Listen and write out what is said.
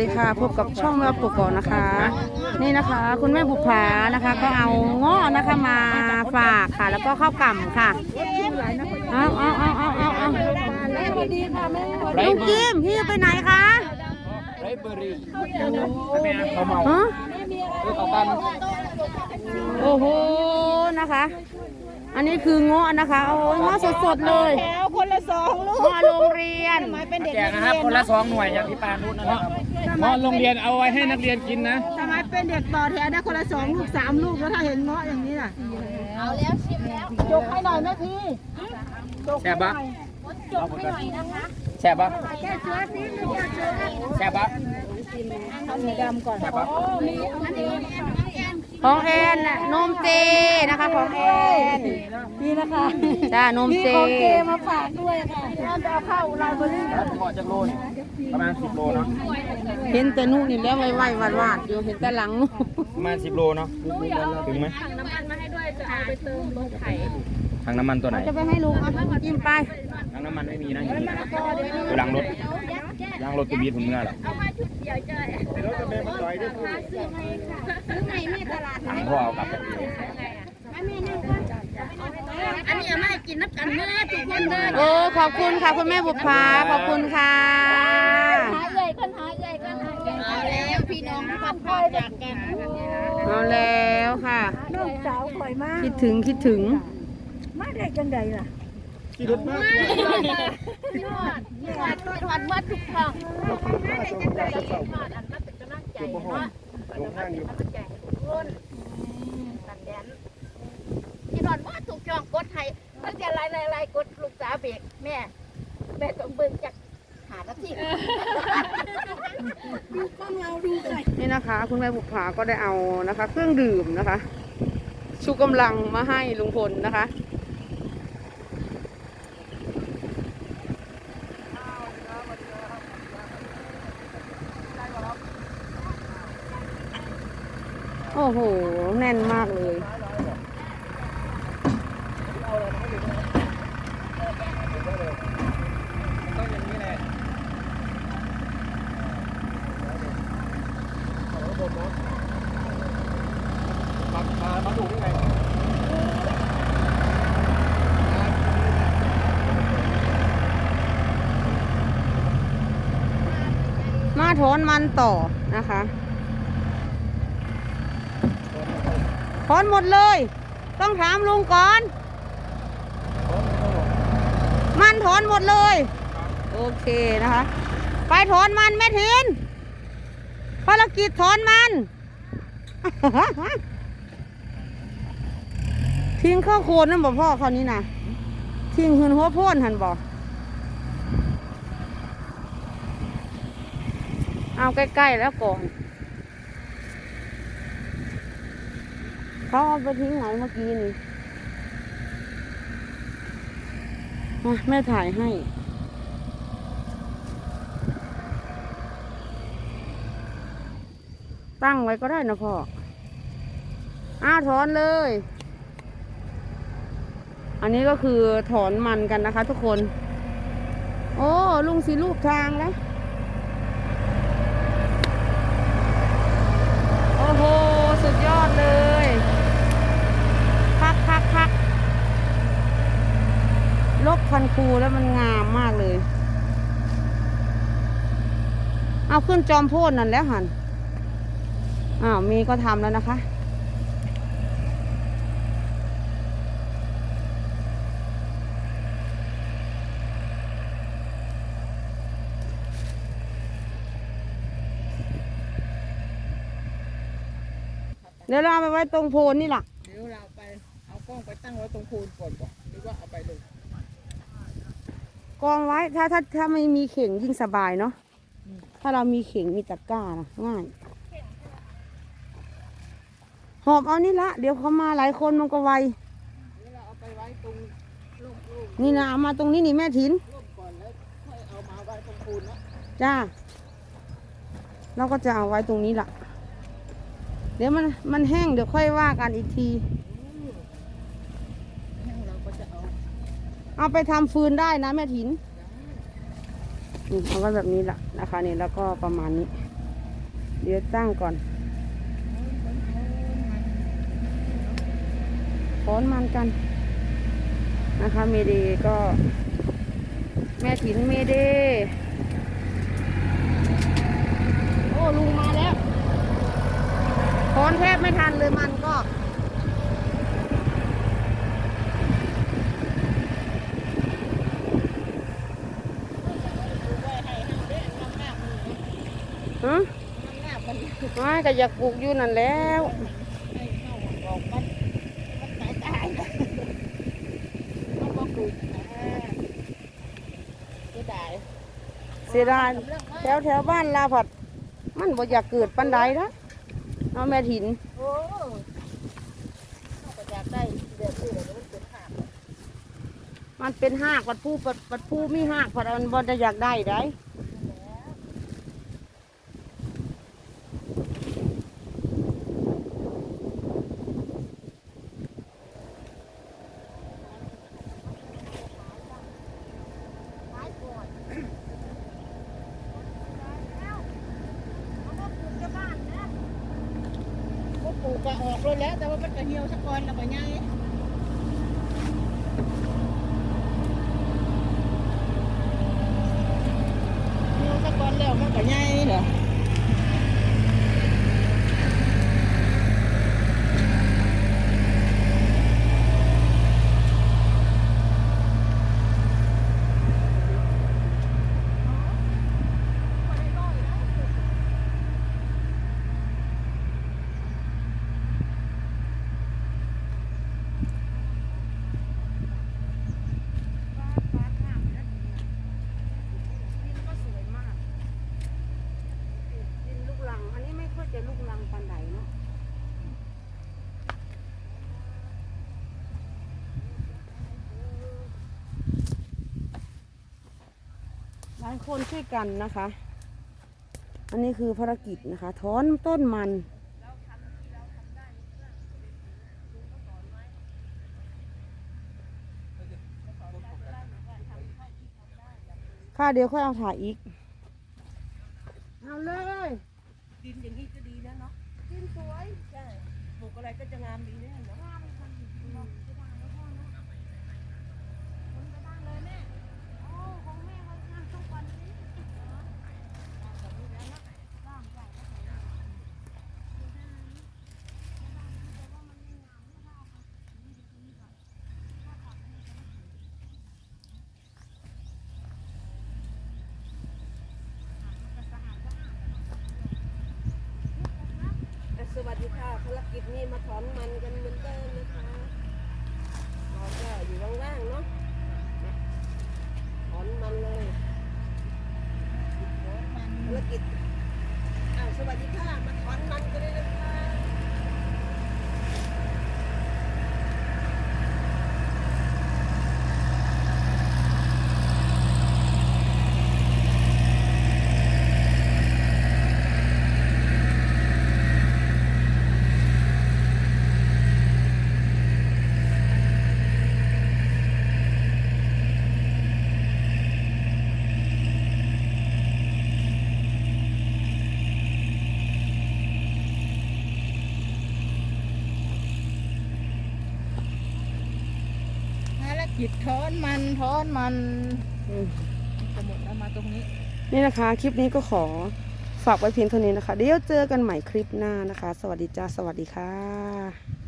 สวัสดีค่ะพบกับช่องแม่ปุกก่อนนะคะ นี่นะคะ คุณแม่บุภานะคะ ก็เอาเงาะนะคะมาฝากค่ะ แล้วก็ข้าวกล่ำค่ะเอาเอาเอาเอาเอาเอาลุงจิมพี่ไปไหนคะไรเบอรี่เขาเมาฮะเออเขากันโอ้โหนะคะ อันนี้คือเงาะนะคะโอ้ยเงาะสดๆเลยแถวคนละสองลูกเงาะโรงเรียนทำไมเป็นเด็กแจนักกนะครับเรียนคนละสองหน่วยอย่างที่ปานุชนะครับ เพราะโรงเรียนเอาไว้ให้นักเรียนกินนะทำไมเป็นเด็กต่อแถวได้คนละสองลูกสามลูกแล้วถ้าเห็นเงาะอย่างนี้ล่ะ เอาแล้วชิมแล้วจกให้หน่อยแม่พี่จกแซ่บปะแซ่บปะแซ่บปะสีดำก่อนแซ่บปะ ของแอนน่ะนมเจนะคะของแอนนี่นะคะจ้านมมีเจของเกมาฝากด้วยค่ะน่าจะเอาเข้าไลบรารีแล้วพอจะโลนี่ประมาณสิบโลเนาะเห็นแต่นู่นนี่แล้วไวๆวาดวาดๆอยู่เห็นแต่หลังนู่นประมาณสิบโลเนาะถึงไหมถังน้ำมันมาให้ด้วยจะเอาไปเติมรถไถถังน้ำมันตัวไหนจะไปให้ลุงเอาจิ้มไปถังน้ำมันไม่มีนะอยู่นี่อยู่หลังรถยางรถตัวบีดผมเมื่อหรอ ถังพ่อเอากลับไปอันนี้ไม่กินนับกันเมื่อทุกคนเดินโอ้ขอบคุณค่ะคุณแม่บุภาขอบคุณค่ะหาใหญ่กันหาใหญ่กันหาใหญ่เอาแล้วพี่น้องพัดพาจากกันเอาแล้วค่ะน้องสาวข่อยมากคิดถึงคิดถึงมาได้จังใดล่ะขี่รถมากพี่หอดพี่หอดพี่หอดเมื่อทุกครั้งมาได้จังใดพี่หอดอันนั้นเป็นกำลังใจเนาะ ลงข้างอยู่ กำลังใจทุกคนตันแดนพี่หอดว่าถูกช่องกดไทยตั้งแต่ไล่ไล่ไล่กดลูกสาวเบรกแม่ แม่ต้องเบิ่งจากหานาทีดูกล้องเราดูห น่อยนี่นะคะ คุณแม่บุภาก็ได้เอานะคะ เครื่องดื่มนะคะ ชูกำลังมาให้ลุงพลนะคะโอ้โห แน่นมากเลยต้องอย่างนี้แหละ มามามาดูยังไงมาถอนมันต่อนะคะถอนหมดเลย ต้องถามลุงก่อน มันถอนหมดเลย โอเคนะคะ ไปถอนมันแม่ทิน ภารกิจถอนมัน ทิ้งข้าวโคนนั่นบอกพ่อเขาวนี้นะทิ้งหืนหัวโพ่นหันบอกเอาใกล้ๆแล้วก่อนเขาเอาไปทิ้งไหนเมื่อกี้นี่มาแม่ถ่ายให้ ตั้งไว้ก็ได้นะพ่อ อ้าถอนเลย อันนี้ก็คือถอนมันกันนะคะ ทุกคน โอ้ลุงสีรูปทางแล้ว โอ้โห สุดยอดเลยพักพักพักลกพันคูแล้วมันงามมากเลย เอาขึ้นจอมโพดนั่นแล้วหัน อ้าวมีก็ทำแล้วนะคะ เดี๋ยวเราเอาไปไว้ตรงโพนนี่แหละเดี๋ยวเราไปเอากล้องไปตั้งไว้ตรงโคนก่อนก่อนหรือว่าเอาไปเลยกองไว้ถ้าถ้าถ้าไม่มีเข่งยิ่งสบายเนาะถ้าเรามีเข่งมีตะกร้านะง่าย หอบเอานี่ละเดี๋ยวเขามาหลายคนมันก็ไวเดี๋ยวเราเอาไปไว้ตรงร่มร่มนี่นะเอามาตรงนี้นี่แม่ถินร่มก่อนแล้วค่อยเอามาไว้ตรงโคนนะจ้าเราก็จะเอาไว้ตรงนี้ล่ะเดี๋ยวมันมันแห้งเดี๋ยวค่อยว่ากันอีกทีแห้งเราก็จะเอาเอาไปทำฟืนได้นะแม่ถินนี่เอาไว้แบบนี้ล่ะนะคะนี่แล้วก็ประมาณนี้ เดี๋ยวตั้งก่อน ถอนมันกันนะคะเมเดก็ แม่ถินเมเดโอ้ลุงมาแล้วถอนแทบไม่ทันเลยมันก็ฮะไม่ก็อยากปลูกอยู่นั่นแล้ว เสียดายแถวแถวบ้านลาผัด มันบ่อยากเกิดปันใดนะเอาแม่ถินโอ้ก็อยากได้แบบนี้เลยมันเป็นหาบมันเป็นหากปัดผู้ปัดปัดผู้มีหากปัดมันบ่ได้อยากได้ได้ ปลูกก็ออกรถแล้ว แต่ว่ามันก็เหี่ยวสักอนแล้วก็ยังหี่ยวสักก่อนแล้วมันก็ยังเหรอ ดินก็สวยมาก ดินลูกลัง อันนี้ไม่ค่อยจะลูกลังปันใดเนาะายคนช่วยกันนะคะ อันนี้คือภารกิจนะคะ ถอนต้นมันค่ะเดี๋ยวค่อยเอาถ่ายอีก เอาเลย ดินอย่างนี้ก็ดีแล้วเนาะดินสวย ใช่ปลูกอะไรก็จะงามดีเนี่ยเนาะ วัสดีค่ะภารกิจนี้มาถอนมันกันเหมือนเดิมนะคะเราก็อยู่ว่างๆเนาะมาถอนมันเลยภารกิจอ้าวสวัสดีค่ะมาถอนมันกันเลยนะคะ ภารกิจถอนมันถอนมันอืมจะหมดแล้วมาตรงนี้ นี่นะคะ คลิปนี้ก็ขอฝากไว้เพียงเท่านี้นะคะ เดี๋ยวเจอกันใหม่คลิปหน้านะคะ สวัสดีจ้า สวัสดีค่ะ